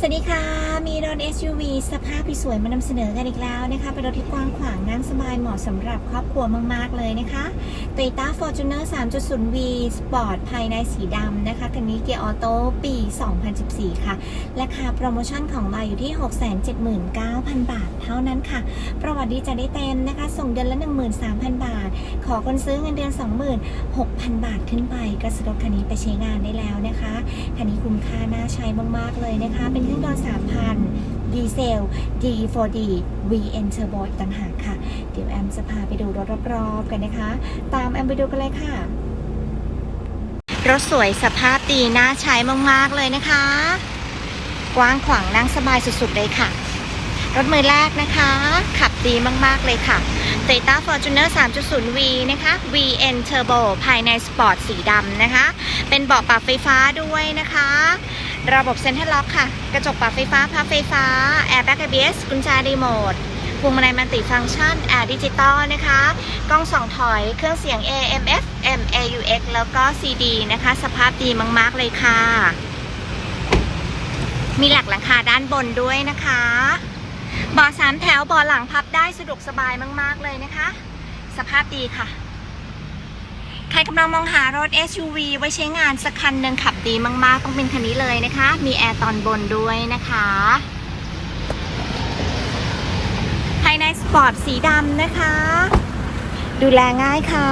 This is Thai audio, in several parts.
สวัสดีค่ะ มีรถ SUV สภาพสวยมานำเสนอกันอีกแล้วนะคะ เป็นรถที่กว้างขวางนั่งสบายเหมาะสำหรับครอบครัวมาก ๆ เลยนะคะ Toyota Fortuner 3.0V Sport ภายในสีดำนะคะคันนี้เกียร์ออโต้ปี 2014 ค่ะ ราคาโปรโมชั่นของเราอยู่ที่ 679,000 บาทเท่านั้นค่ะ ประวัติดีจะได้เต็มนะคะ ส่งเดือนละ 13,000 บาท ขอคนซื้อเงินเดือน 26,000 บาทขึ้นไปก็ซื้อรถคันนี้ไปใช้งานได้แล้วนะคะ คันนี้คุ้มค่าน่าใช้มาก ๆ เลยนะคะ เป็นเครื่องยนต์3,000ดีเซล D4D VN Turbo อีกต่างหากค่ะ เดี๋ยวแอมจะพาไปดูรถรอบๆกันนะคะ ตามแอมไปดูกันเลยค่ะ รถสวยสภาพดีน่าใช้มากๆเลยนะคะ กว้างขวางนั่งสบายสุดๆเลยค่ะรถมือแรกนะคะ ขับดีมาก ๆ เลยค่ะ Toyota Fortuner 3.0V นะคะ VN Turbo ภายในสปอร์ตสีดำนะคะ เป็นเบาะปรับไฟฟ้าด้วยนะคะ ระบบเซ็นทรัลล็อกค่ะ กระจกปรับไฟฟ้าพับไฟฟ้า แอร์แบ็ก ABS กุญแจรีโมทพวงมาลัยมัลติฟังก์ชันแอร์ดิจิตอลนะคะ กล้องส่องถอย เครื่องเสียง AM FM AUX แล้วก็ CD นะคะ สภาพดีมาก ๆ เลยค่ะ มีหลักหลังคาด้านบนด้วยนะคะบาะสามแถวบาะหลังพับได้สะดวกสบายมาก ๆ เลยนะคะ สภาพดีค่ะ ใครกำลังมองหารถ SUV ไว้ใช้งานสักคันหนึ่งขับดีมาก ๆ ต้องเป็นคันนี้เลยนะคะ มีแอร์ตอนบนด้วยนะคะ ภายในสปอร์ตสีดำนะคะ ดูแลง่ายค่ะ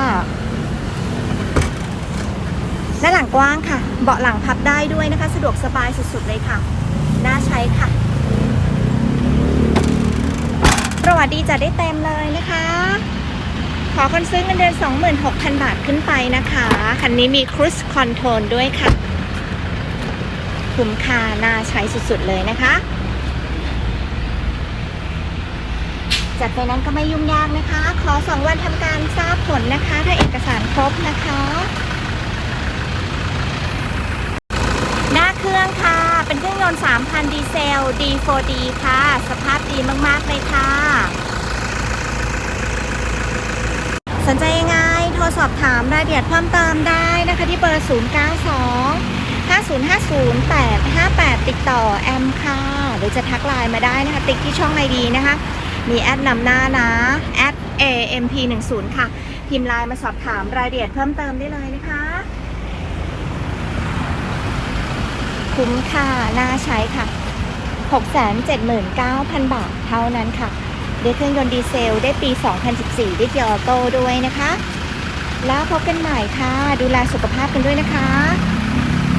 และหลังกว้างค่ะ เบาะหลังพับได้ด้วยนะคะ สะดวกสบายสุด ๆ เลยค่ะ น่าใช้ค่ะ ประวัติดีจะได้เต็มเลยนะคะ ขอคนซื้อเงินเดือน 26,000 บาทขึ้นไปนะคะ คันนี้มี Cruise Control ด้วยค่ะ คุ้มค่าน่าใช้สุดๆเลยนะคะ จัดไปนั้นก็ไม่ยุ่งยากนะคะ ขอ 2 วันทำการทราบผลนะคะ ถ้าเอกสารครบนะคะ หน้าเครื่องค่ะ เป็นเครื่องยนต์ 3,000 ดีเซล D4D ค่ะ สภาพดีมากๆเลยค่ะ สนใจยังไงโทรสอบถามรายละเอียดเพิ่มเติมได้นะคะที่เบอร์ 092 5050 858 ติดต่อแอมค่ะหรือจะทักไลน์มาได้นะคะ ติ๊กที่ช่องไอดีนะคะ มีแอดนำหน้านะแอด AMP10 ค่ะ พิมพ์ไลน์มาสอบถามรายละเอียดเพิ่มเติมได้เลยนะคะ คุ้มค่าน่าใช้ค่ะ 679,000 บาทเท่านั้นค่ะ ด้เครื่องยนต์ดีเซลได้ปี 2014 ได้เกียร์ออโต้ด้วยนะคะ แล้วพบกันใหม่ค่ะ ดูแลสุขภาพกันด้วยนะคะ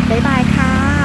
บ๊ายบายค่ะ